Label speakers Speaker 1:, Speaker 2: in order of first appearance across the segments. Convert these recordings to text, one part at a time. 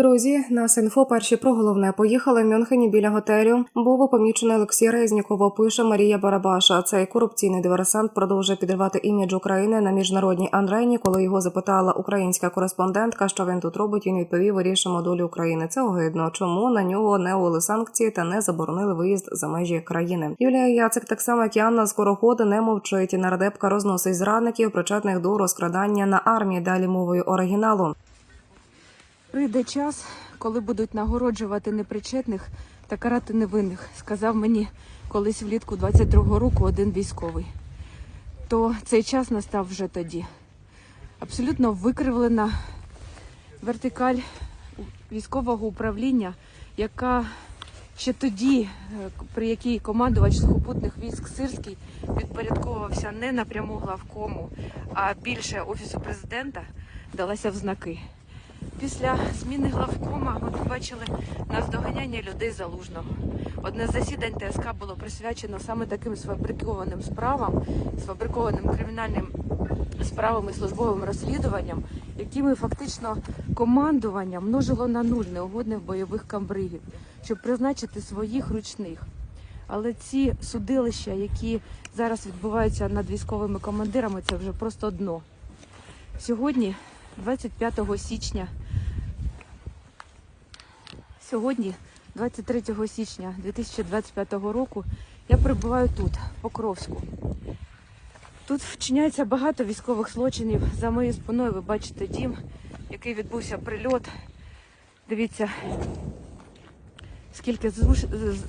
Speaker 1: Друзі, нас інфо перші про головне поїхали в Мюнхені біля готелю. Був помічений Олексій Резніков, пише Марія Барабаша. Цей корупційний диверсант продовжує підривати імідж України на міжнародній анрені. Коли його запитала українська кореспондентка, що він тут робить, він відповів: вирішимо долю України. Це огидно. Чому на нього не увели санкції та не заборонили виїзд за межі країни? Юлія Яцик, так само як і Анна Скороходи, не мовчить. Нардепка розносить зрадників, причетних до розкрадання на армії. Далі мовою оригіналу.
Speaker 2: Прийде час, коли будуть нагороджувати непричетних та карати невинних, сказав мені колись влітку 22-го року один військовий. То цей час настав вже тоді. Абсолютно викривлена вертикаль військового управління, яка ще тоді, е, при якій командувач сухопутних військ Сирський підпорядковувався не напряму главкому, а більше офісу президента, далася в знаки. Після зміни главкома ми побачили наздоганяння людей залужного. Одне з засідань ТСК було присвячено саме таким сфабрикованим справам, сфабрикованим кримінальним справам і службовим розслідуванням, якими фактично командування множило на нуль неугодних бойових камбригів, щоб призначити своїх ручних. Але ці судилища, які зараз відбуваються над військовими командирами, це вже просто дно. Сьогодні, 25 січня, сьогодні, 23 січня 2025 року, я перебуваю тут, в Покровську. Тут вчиняється багато військових злочинів. За моєю спиною ви бачите дім, який відбувся прильот. Дивіться, скільки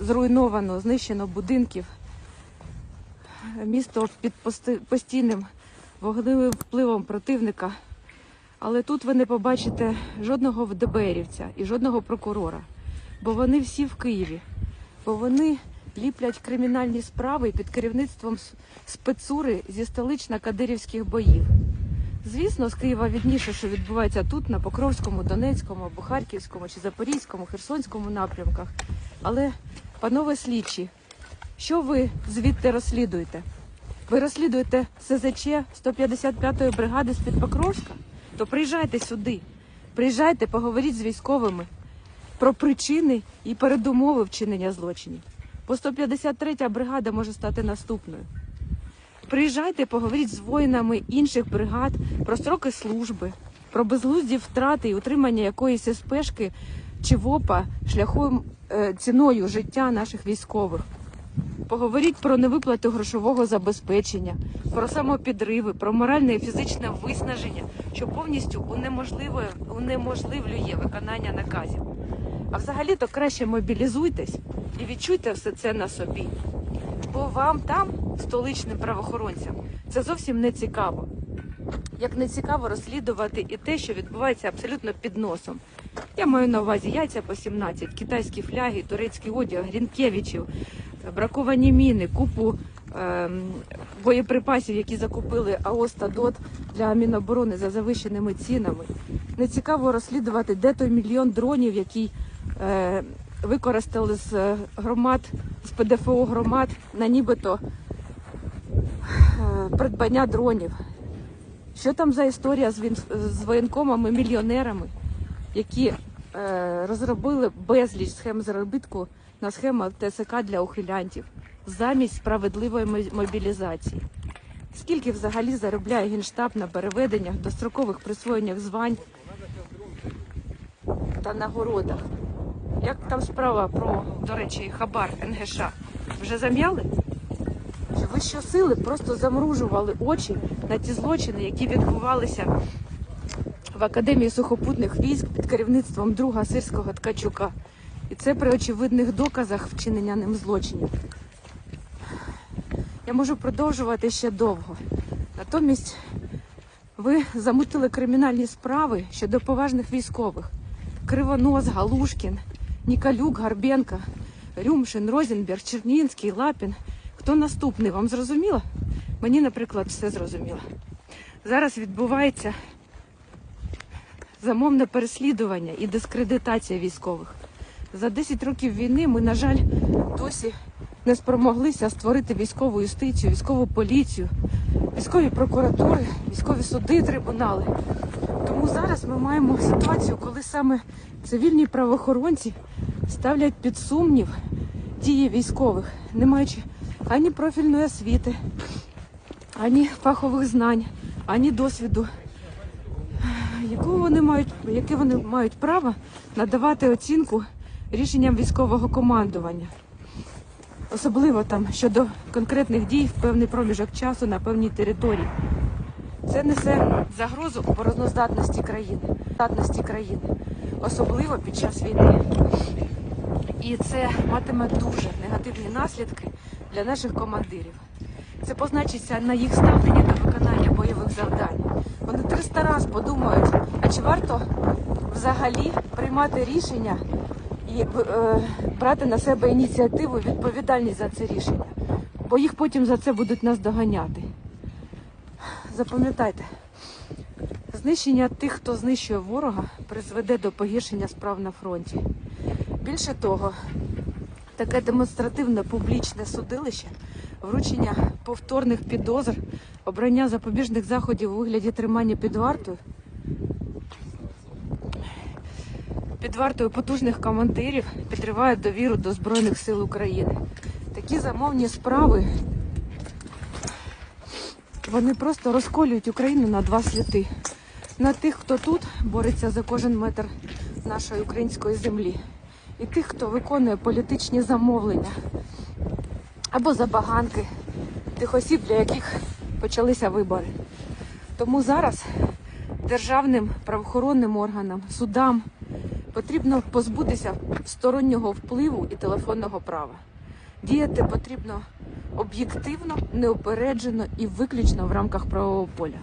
Speaker 2: зруйновано, знищено будинків. Місто під постійним вогневим впливом противника. Але тут ви не побачите жодного ДБРівця і жодного прокурора, бо вони всі в Києві, бо вони ліплять кримінальні справи під керівництвом спецури зі столично-кадирівських боїв. Звісно, з Києва відніше, що відбувається тут, на Покровському, Донецькому, або Харківському чи Запорізькому, Херсонському напрямках. Але, панове слідчі, що ви звідти розслідуєте? Ви розслідуєте СЗЧ 155-ї бригади з-під Покровська? То приїжджайте сюди. Приїжджайте, поговоріть з військовими про причини і передумови вчинення злочинів. Бо 153-я бригада може стати наступною. Приїжджайте, поговоріть з воїнами інших бригад про строки служби, про безглузді втрати і утримання якоїсь СПшки чи ВОПа шляхом е, ціною життя наших військових. Поговоріть про невиплату грошового забезпечення, про самопідриви, про моральне і фізичне виснаження, що повністю унеможливлює виконання наказів. А взагалі-то краще мобілізуйтесь і відчуйте все це на собі. Бо вам там, столичним правоохоронцям, це зовсім не цікаво. Як не цікаво розслідувати і те, що відбувається абсолютно під носом. Я маю на увазі яйця по 17, китайські фляги, турецький одяг, грінкевичів, браковані міни, купу ем, боєприпасів, які закупили АОС та ДОТ для Міноборони за завищеними цінами. Не цікаво розслідувати, де той мільйон дронів, який е, використали з е, громад, з ПДФО громад на нібито е, придбання дронів. Що там за історія з, з воєнкомами, мільйонерами, які е, розробили безліч схем заробітку на схемах ТСК для ухилянтів замість справедливої мобілізації? Скільки взагалі заробляє Генштаб на переведеннях, дострокових присвоєннях звань та нагородах? Як там справа про, до речі, хабар НГШ? Вже зам'яли? Чи ви щосили просто замружували очі на ті злочини, які відбувалися в Академії сухопутних військ під керівництвом друга сирського Ткачука? І це при очевидних доказах вчинення ним злочинів. Я можу продовжувати ще довго. Натомість ви замутили кримінальні справи щодо поважних військових: Кривонос, Галушкін, Нікалюк, Гарбенка, Рюмшин, Розенберг, Чернінський, Лапін. Хто наступний? Вам зрозуміло? Мені, наприклад, все зрозуміло. Зараз відбувається замовне переслідування і дискредитація військових. За 10 років війни ми, на жаль, досі не спромоглися створити військову юстицію, військову поліцію, військові прокуратури, військові суди, трибунали. Тому зараз ми маємо ситуацію, коли саме цивільні правоохоронці ставлять під сумнів дії військових, не маючи ані профільної освіти, ані фахових знань, ані досвіду. Вони мають, яке вони мають право надавати оцінку рішенням військового командування? Особливо там щодо конкретних дій в певний проміжок часу на певній території. Це несе загрозу обороноздатності країни, здатності країни, особливо під час війни. І це матиме дуже негативні наслідки для наших командирів. Це позначиться на їх ставленні до виконання бойових завдань. Вони 300 разів подумають, а чи варто взагалі приймати рішення і е, брати на себе ініціативу, відповідальність за це рішення, бо їх потім за це будуть нас доганяти. Запам'ятайте, знищення тих, хто знищує ворога, призведе до погіршення справ на фронті. Більше того, таке демонстративне публічне судилище, вручення повторних підозр, обрання запобіжних заходів у вигляді тримання під вартою. Під вартою потужних командирів підриває довіру до Збройних сил України. Такі замовні справи вони просто розколюють Україну на два світи. На тих, хто тут бореться за кожен метр нашої української землі, і тих, хто виконує політичні замовлення або забаганки тих осіб, для яких почалися вибори. Тому зараз державним правоохоронним органам, судам потрібно позбутися стороннього впливу і телефонного права. Діяти потрібно об'єктивно, неупереджено і виключно в рамках правового поля.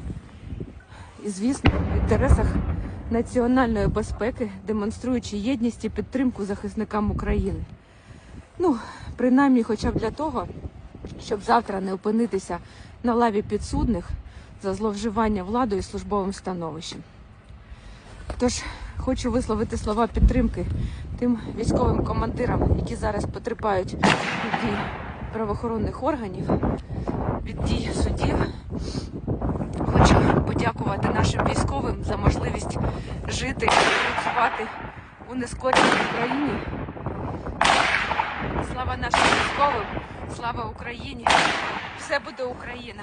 Speaker 2: І, звісно, в інтересах національної безпеки, демонструючи єдність і підтримку захисникам України. Ну, принаймні, хоча б для того, щоб завтра не опинитися на лаві підсудних за зловживання владою і службовим становищем. Тож хочу висловити слова підтримки тим військовим командирам, які зараз потерпають від дій правоохоронних органів, від дій судів. Хочу подякувати нашим військовим за можливість жити і працювати у нескореній Україні. Слава нашим військовим, слава Україні! Все буде Україна!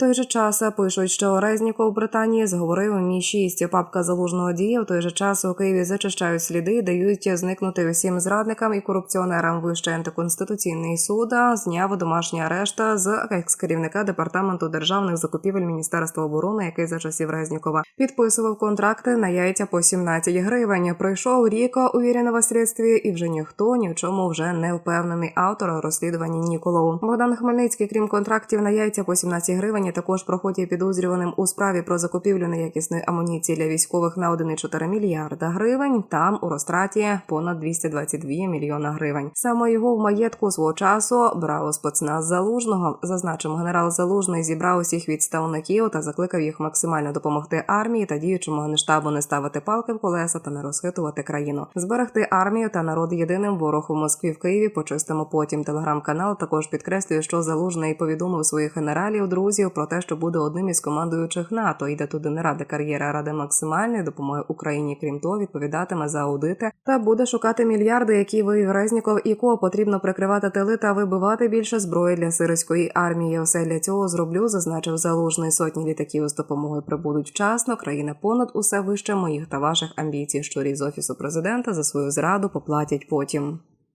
Speaker 1: В той же час пишуть, що Резніков у Британії зговорив мі 6 Папка залужного діє. В той же час у Києві зачищають сліди, дають зникнути усім зрадникам і корупціонерам. Вищий антиконституційний суд зняв домашній арешт з екс-керівника департаменту державних закупівель Міністерства оборони, який за часів Резнікова підписував контракти на яйця по 17 гривень. Пройшов рік увіреного слідстві, і вже ніхто ні в чому вже не впевнений. Автор розслідування Ніколов Богдан Хмельницький, крім контрактів на яйця по 17 гривень, також проходять підозрюваним у справі про закупівлю неякісної амуніції для військових на 1,4 мільярда гривень. Там у розтраті понад 222 мільйона гривень. Саме його в маєтку свого часу брав спецназ залужного. Зазначимо, генерал Залужний зібрав усіх відставників та закликав їх максимально допомогти армії та діючому генштабу не ставити палки в колеса та не розхитувати країну, зберегти армію та народ єдиним ворог у Москві в Києві. Почистимо потім. Телеграм-канал також підкреслює, що залужний повідомив своїх генералів друзів про те, що буде одним із командуючих НАТО. Йде туди не ради кар'єри, а ради максимальної допомоги Україні. Крім того, відповідатиме за аудити та буде шукати мільярди, які вивів Резніков, і кого потрібно прикривати тили та вибивати більше зброї для сирської армії. Все для цього зроблю, зазначив залужний. Сотні літаків з допомогою прибудуть вчасно. Країна понад усе вище моїх та ваших амбіцій. Щурі з офісу президента за свою зраду поплатять потім.